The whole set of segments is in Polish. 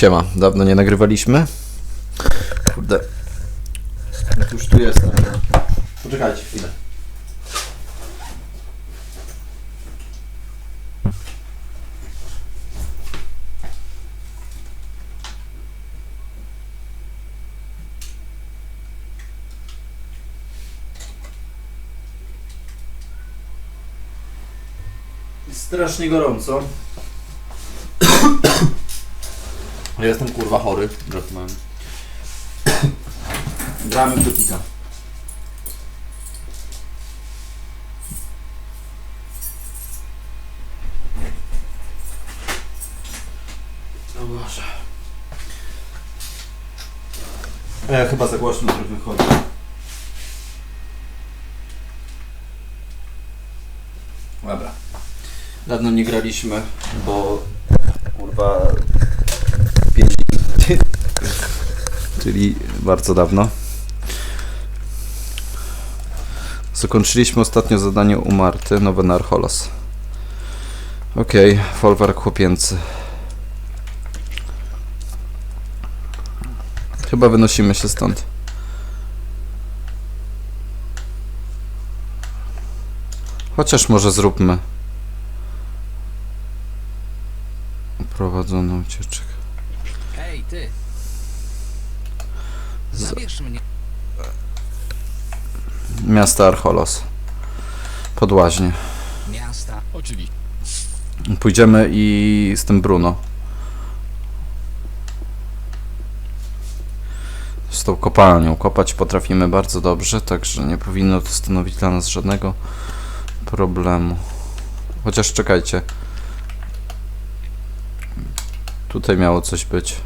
Siema, dawno nie nagrywaliśmy. Kurde. Już tu jestem. Poczekajcie chwilę. Strasznie gorąco. Ja jestem kurwa chory, żartowałem. Gramy w Gotika. O Boże. Ja chyba za głośno trochę wychodzi. Dobra. Dawno nie graliśmy, bo kurwa 5 Czyli bardzo dawno. Zakończyliśmy ostatnio zadanie u Marty, nowe Narcholos. Okej, okay, folwark chłopięcy. Chyba wynosimy się stąd. Chociaż może zróbmy. Prowadzono ucieczkę. Ty, Z zabierz mnie. miasta Archolos. Podłaźnie. Miasta. Oczywiście. Pójdziemy i z tym Bruno. Z tą kopalnią. Kopać potrafimy bardzo dobrze, także nie powinno to stanowić dla nas żadnego problemu. Chociaż czekajcie. Tutaj miało coś być.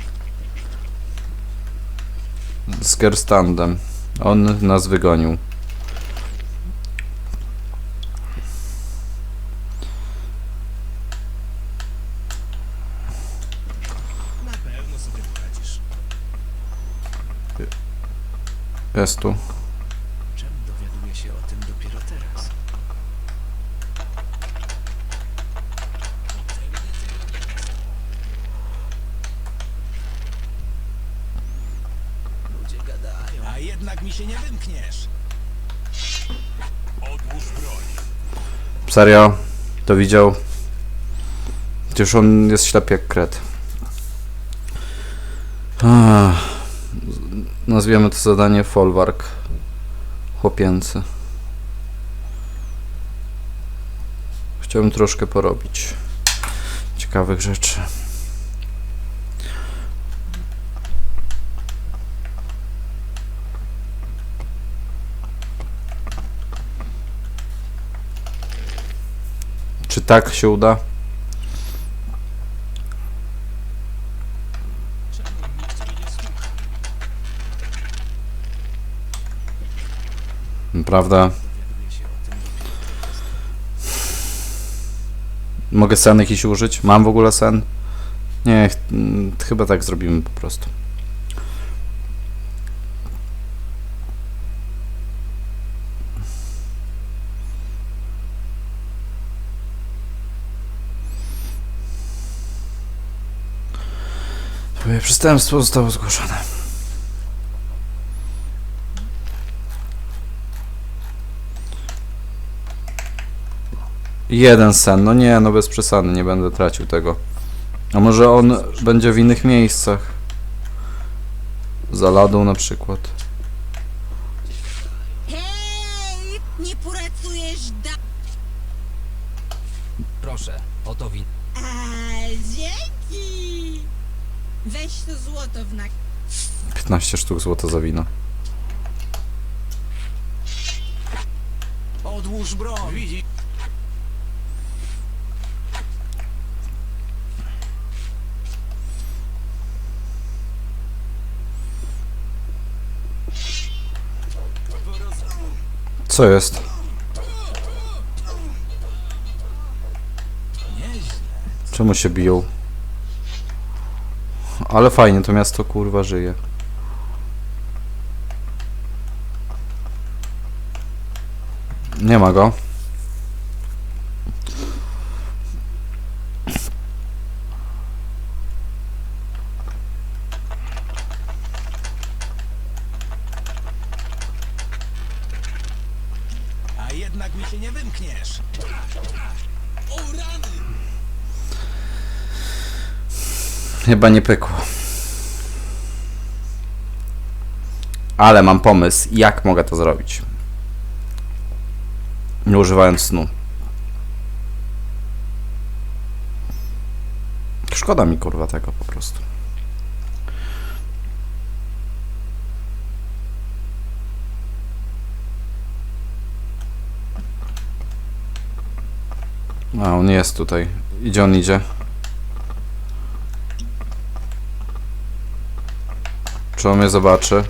Z Gerstandem. On nas wygonił. Na pewno sobie poradzisz. Jest tu. Czemu dowiaduję się o tym dopiero teraz? Ludzie gadają. A jednak mi się nie wymkniesz. Odłóż broń. Serio? To widział? Przecież on jest ślepy jak kret. Ach, nazwiemy to zadanie folwark. Chłopięcy. Chciałbym troszkę porobić. Ciekawych rzeczy. Tak się uda? Prawda? Mogę sen jakiś użyć? Mam w ogóle sen? Nie, ch- chyba tak zrobimy po prostu. Przestępstwo zostało zgłoszone. Jeden sen, no nie, no bez przesady, nie będę tracił tego. A może on będzie w innych miejscach? Za ladą na przykład. Hej, nie pracujesz da... Proszę, oto win. A, dzięki! Weź to złoto w nak... 15 sztuk złota za wino. Odłóż broń. Widzi. Co jest? Czemu się biją? Ale fajnie, to miasto kurwa żyje. Nie ma go. A jednak mi się nie wymkniesz. O rany! Chyba nie pykło. Ale mam pomysł, jak mogę to zrobić. Nie używając snu. Szkoda mi kurwa tego po prostu. A, on jest tutaj. Idzie, on idzie. Czy on mnie zobaczy?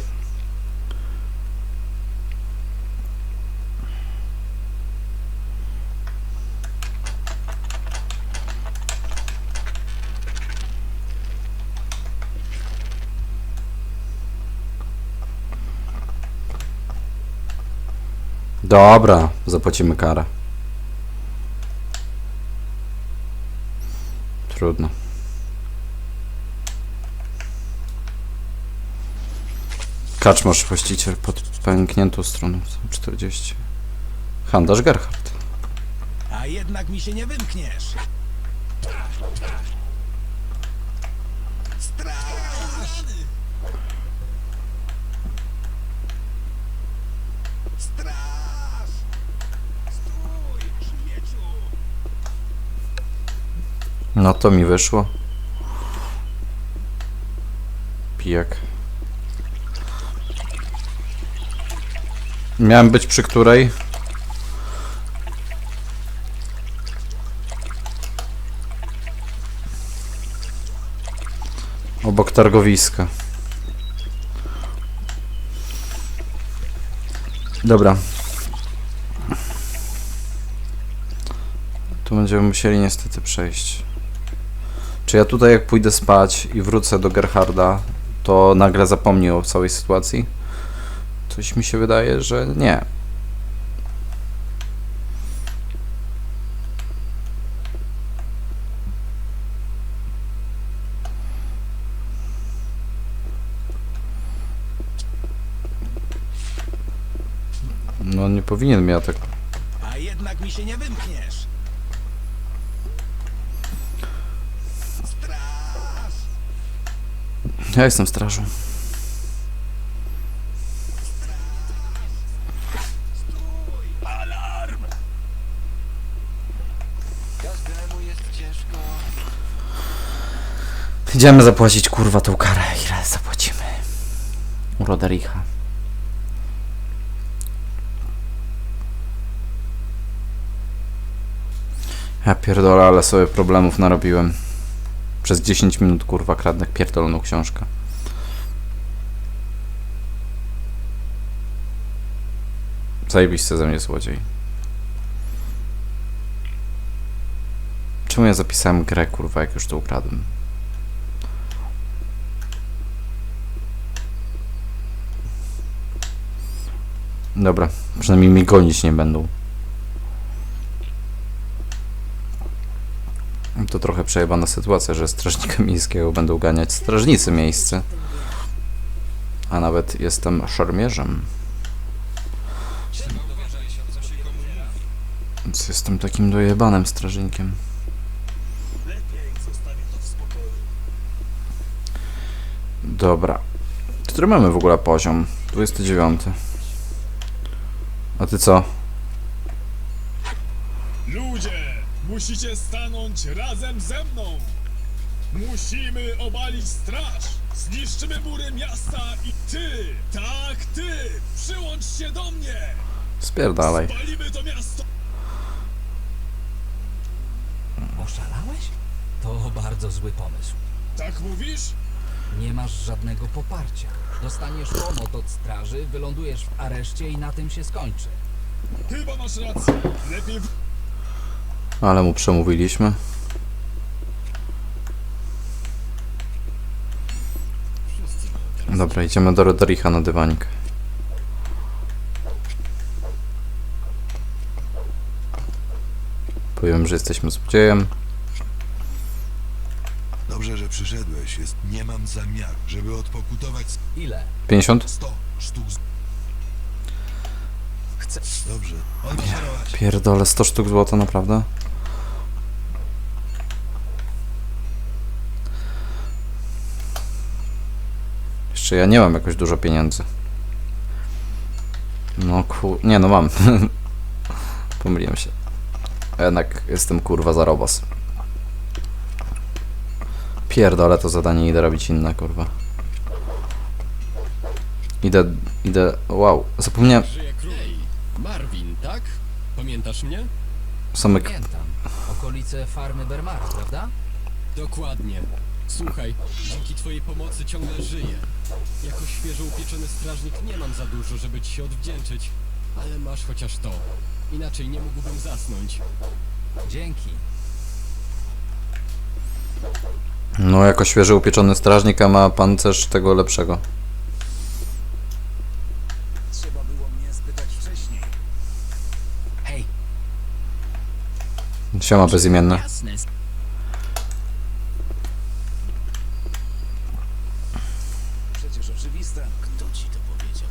Dobra, zapłacimy karę. Trudno. Kaczmarz właściciel pod pękniętą stroną 40. Handlarz Gerhard. A jednak mi się nie wymkniesz. No to mi wyszło. Pijak. Miałem być przy której? Obok targowiska. Dobra. Tu będziemy musieli niestety przejść. Czy ja tutaj jak pójdę spać i wrócę do Gerharda, to nagle zapomnę o całej sytuacji? Coś mi się wydaje, że nie. No nie powinien mnie tak... A jednak mi się nie wymkniesz. Ja jestem jest ciężko. Idziemy zapłacić kurwa tą karę. Ile zapłacimy? U Rodericha. Ja pierdolę, ale sobie problemów narobiłem. Przez 10 minut kurwa kradnę pierdoloną książkę. Zajebiście ze mnie złodziej. Czemu ja zapisałem grę kurwa jak już to ukradłem? Dobra, przynajmniej mi gonić nie będą. To trochę przejebana sytuacja, że strażnika miejskiego będą ganiać strażnicy miejscy. A nawet jestem szermierzem. Więc jestem takim dojebanym strażnikiem. Dobra. Który mamy w ogóle poziom? 29. A ty co? Musicie stanąć razem ze mną. Musimy obalić straż. Zniszczymy mury miasta i ty, tak ty, przyłącz się do mnie. Spierdalaj. Spalimy to miasto. Oszalałeś? To bardzo zły pomysł. Tak mówisz? Nie masz żadnego poparcia. Dostaniesz łomot od straży, wylądujesz w areszcie i na tym się skończy. Chyba masz rację. Lepiej w... Ale mu przemówiliśmy. Dobra, idziemy do Rodericha na dywanik. Powiem, że jesteśmy złodziejem. Dobrze, że przyszedłeś. Jest, nie mam zamiaru, żeby odpokutować Ile? 50? 100 sztuk. z- Chcę... Dobrze. Pierdolę, 100 sztuk złota, naprawdę? Jeszcze ja nie mam jakoś dużo pieniędzy. No ku... Nie no mam. Pomyliłem się. A Jednak jestem kurwa za robos. Pierdolę to zadanie, idę robić inne kurwa. Idę, idę... Wow, zapomniałem... Marvin, tak? Pamiętasz mnie? Same Pamiętam. Okolice farmy Bermara, prawda? Dokładnie. Słuchaj, dzięki twojej pomocy ciągle żyję. Jako świeżo upieczony strażnik nie mam za dużo, żeby ci się odwdzięczyć. Ale masz chociaż to. Inaczej nie mógłbym zasnąć. Dzięki. No, jako świeżo upieczony strażnik, a ma pancerz tego lepszego. Trzeba było mnie spytać wcześniej. Hej, Siema bezimienny. Jasne. Przecież oczywiste. Kto ci to powiedział?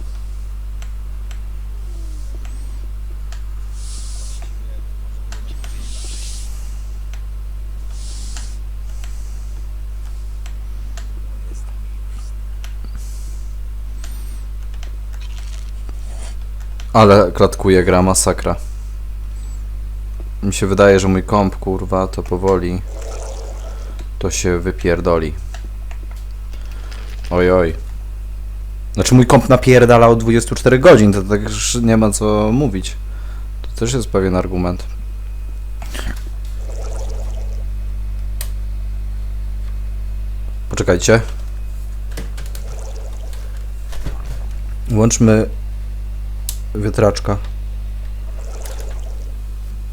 Ale klatkuje gra masakra. Mi się wydaje, że mój komp, kurwa, to powoli to się wypierdoli. Oj, oj. Znaczy mój komp napierdala od 24 godzin, to tak już nie ma co mówić. To też jest pewien argument. Poczekajcie. Włączmy wiatraczka.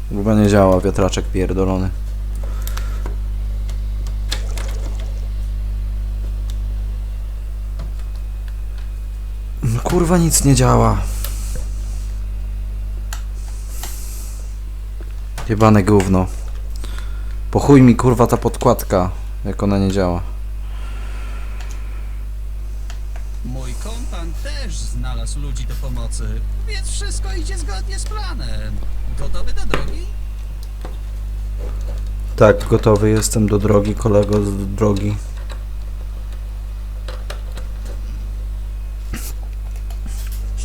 Chyba nie działa wiatraczek pierdolony. No Kurwa nic nie działa. Jebane gówno. Po chuj mi kurwa ta podkładka, jak ona nie działa. Mój kompan też znalazł ludzi do pomocy, więc wszystko idzie zgodnie z planem. Gotowy do drogi? Tak, gotowy jestem do drogi, kolego z drogi.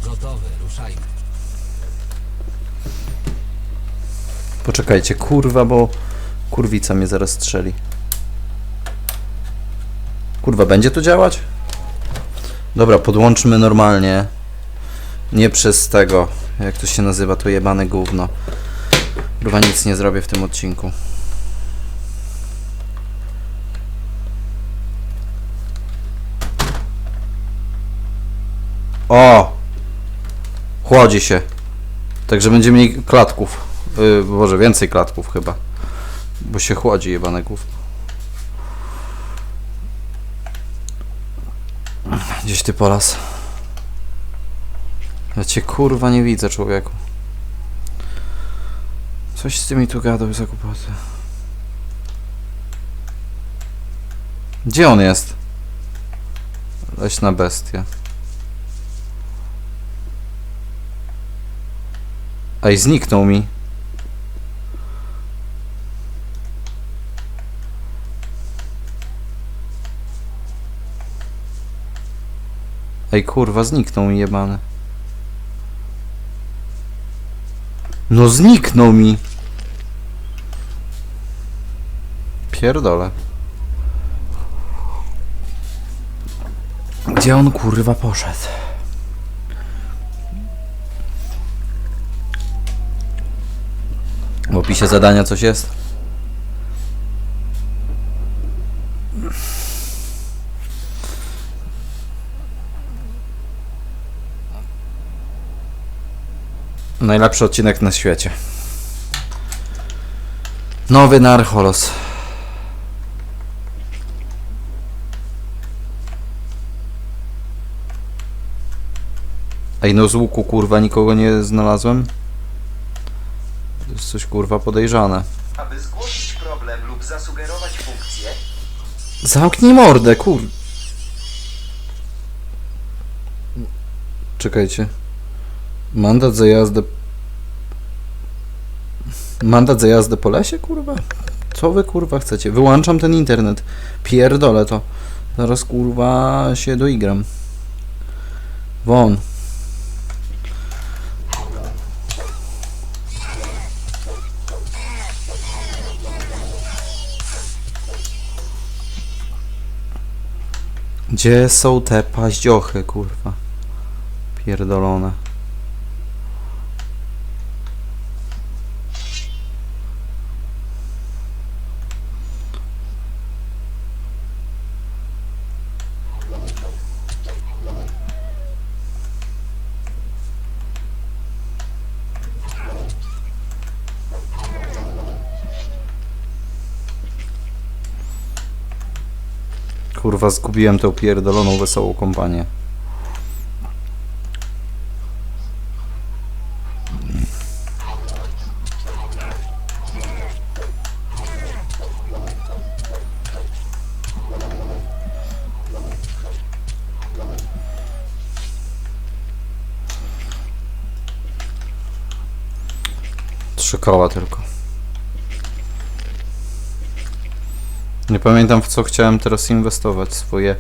gotowy, ruszajmy. Poczekajcie, kurwa, bo kurwica mnie zaraz strzeli. Kurwa, będzie to działać? Dobra, podłączmy normalnie. Nie przez tego, jak to się nazywa, to jebane gówno. Kurwa, nic nie zrobię w tym odcinku. O! Chłodzi się. Także będzie mniej klatków. Yy, Boże, więcej klatków chyba. Bo się chłodzi jebane gówno. Gdzieś ty po las. Ja cię kurwa nie widzę, człowieku. Coś z tymi tu gadał za głupoty. Gdzie on jest? Leśna bestia. Ej, zniknął mi. Ej, kurwa, zniknął mi jebany. No zniknął mi. Pierdole. Gdzie on kurwa poszedł? W opisie zadania coś jest? Najlepszy odcinek na świecie. Nowy Narcholos. Ej, no z łuku kurwa nikogo nie znalazłem? To jest coś kurwa podejrzane. Aby zgłosić problem lub zasugerować funkcję, Zamknij mordę, kur... Czekajcie. Mandat za jazdę... Mandat za jazdę po lesie, kurwa? Co wy, kurwa, chcecie? Wyłączam ten internet. Pierdolę to. Zaraz, kurwa, się doigram. Won. Gdzie są te paździochy, kurwa? Pierdolone. Kurwa, zgubiłem tę pierdoloną wesołą kompanię. Trzy koła tylko. Nie pamiętam w co chciałem teraz inwestować swoje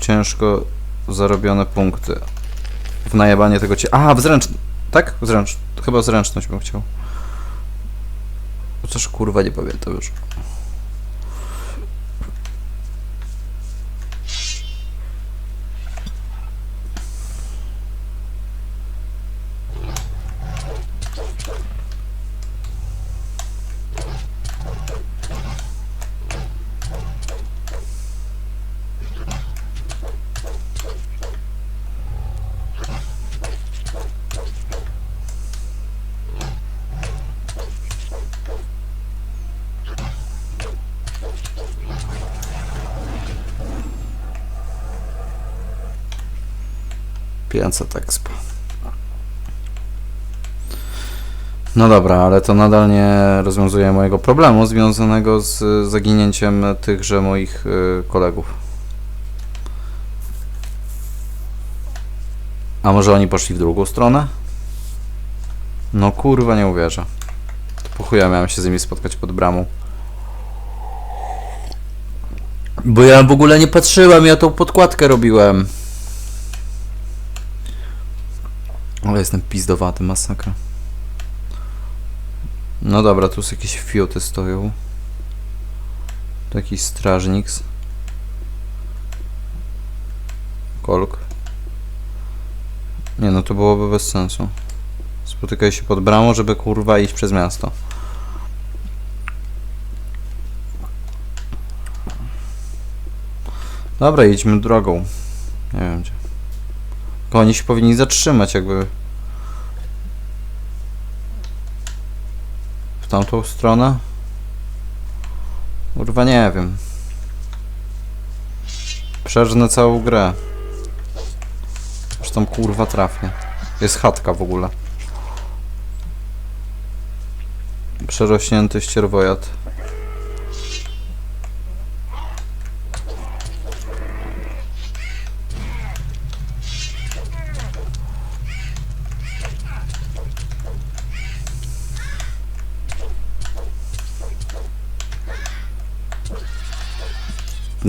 ciężko zarobione punkty. W najebanie tego cie... A, w zręcz... Tak? Zręcz... Chyba zręczność bym chciał. Chociaż kurwa nie pamiętam już. Pięćset expa. No dobra, ale to nadal nie rozwiązuje mojego problemu związanego z zaginięciem tychże moich y, kolegów. A może oni poszli w drugą stronę? No kurwa, nie uwierzę. Po chuja miałem się z nimi spotkać pod bramą. Bo ja w ogóle nie patrzyłem, ja tą podkładkę robiłem. Ale jestem pizdowaty, masakra. No dobra, tu są jakieś fiuty stoją. Tu jakiś strażnik. Kolk. Nie no, to byłoby bez sensu. Spotykaj się pod bramą, żeby kurwa iść przez miasto. Dobra, idźmy drogą. Nie wiem gdzie. Oni się powinni zatrzymać jakby. Tamtą stronę? Kurwa nie wiem. Przeżnę całą grę. Aż tam kurwa trafię. Jest chatka w ogóle. Przerośnięty ścierwojad.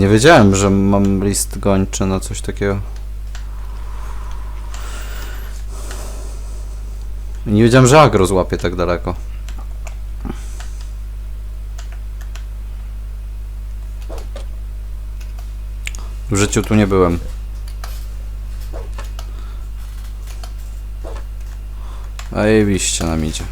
Nie wiedziałem, że mam list gończy na coś takiego. Nie wiedziałem, że agro złapie tak daleko. W życiu tu nie byłem. A jebiście nam idzie.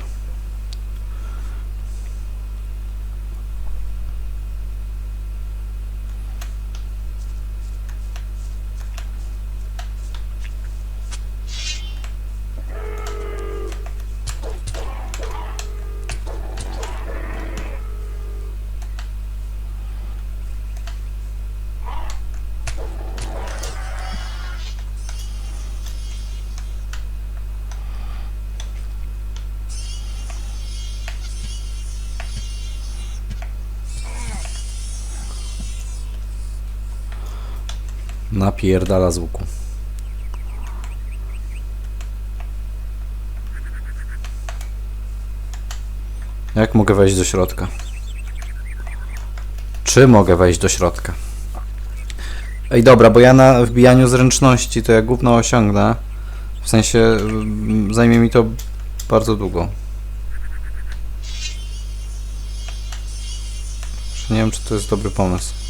napierdala z łuku. Jak mogę wejść do środka? Czy mogę wejść do środka? Ej, dobra, bo ja na wbijaniu zręczności to ja gówno osiągnę. W sensie mm, zajmie mi to bardzo długo. Nie wiem, czy to jest dobry pomysł.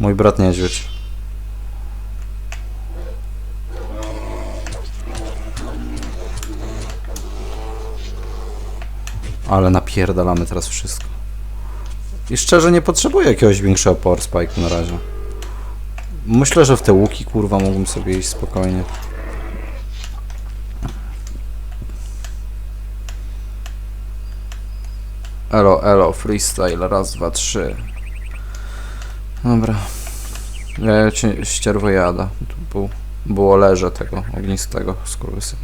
Mój brat niedźwiedź. Ale napierdalamy teraz wszystko. I szczerze nie potrzebuję jakiegoś większego power spike'u na razie. Myślę, że w te łuki kurwa mógłbym sobie iść spokojnie. Elo, elo, freestyle, raz, dwa, trzy. Dobra. Ja cię ścierwo jada. Tu był, było leże tego ognistego skurwysyna.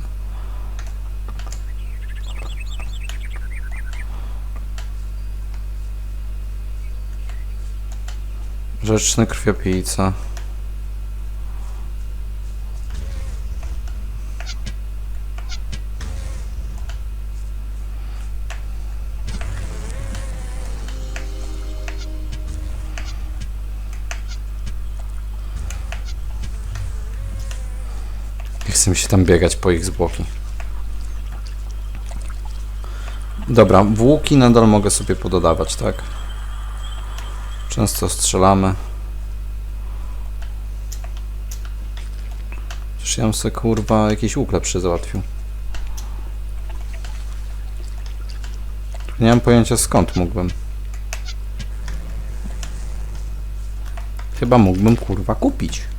Rzeczny krwiopijca. Chcę mi się tam biegać po ich zwłoki. Dobra, w łuki nadal mogę sobie pododawać, tak? Często strzelamy. Przecież ja sobie kurwa jakiś łuk lepszy załatwił. Nie mam pojęcia skąd mógłbym. Chyba mógłbym kurwa kupić.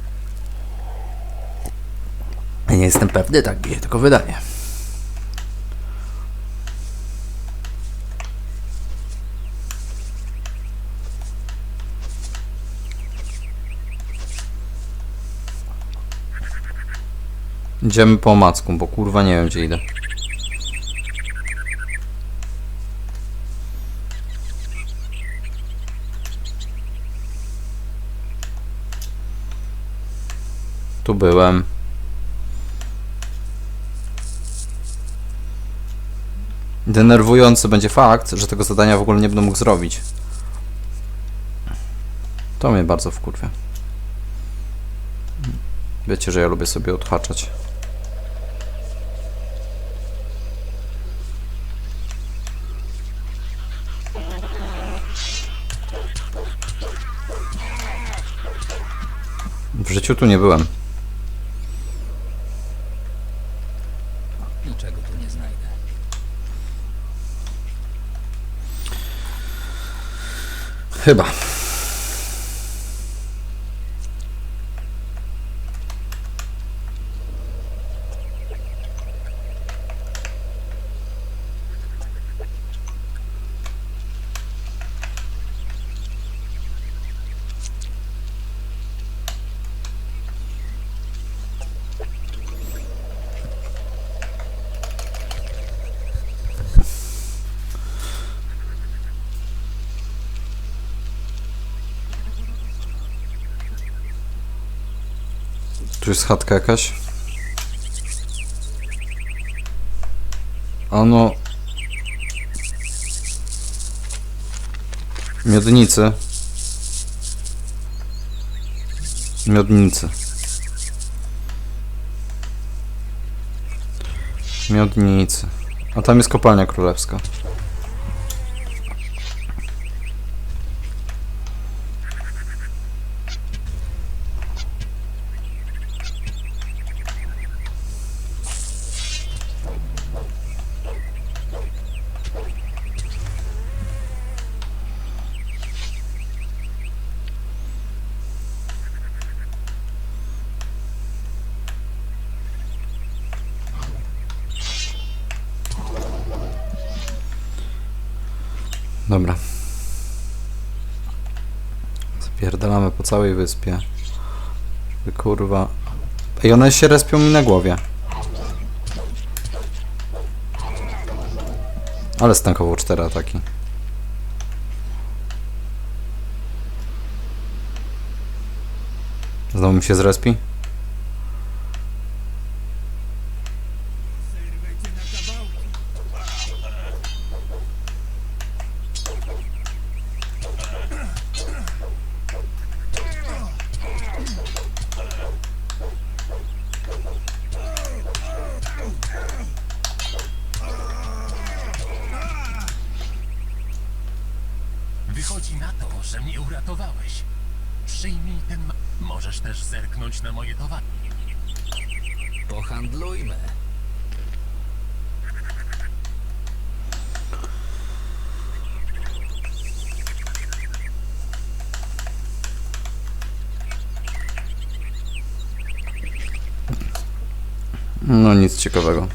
Nie jestem pewny, tak bije tylko wydaje. Idziemy po macku, bo kurwa nie wiem gdzie idę. Tu byłem. Denerwujący będzie fakt, że tego zadania w ogóle nie będę mógł zrobić. To mnie bardzo wkurwia. Wiecie, że ja lubię sobie odhaczać. W życiu tu nie byłem. Niczego tu nie znajdę. Chyba. Tu jest chatka jakaś? Ano... Miodnicy. Miodnicy. Miodnicy. A tam jest kopalnia królewska. Dobra. Zapierdalamy po całej wyspie. Żeby kurwa... Ej, one się respią mi na głowie. Ale stankowo cztery ataki. Znowu mi się zrespi? No nic ciekawego.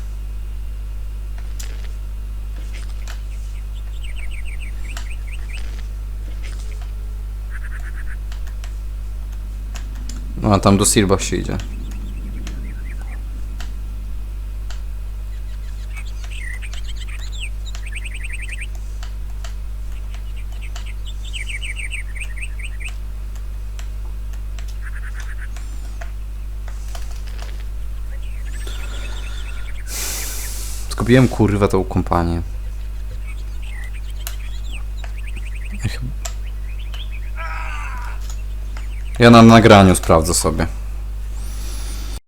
No a tam do Sirbach się idzie. Zgubiłem kurwa tą kompanię. Ja na nagraniu sprawdzę sobie.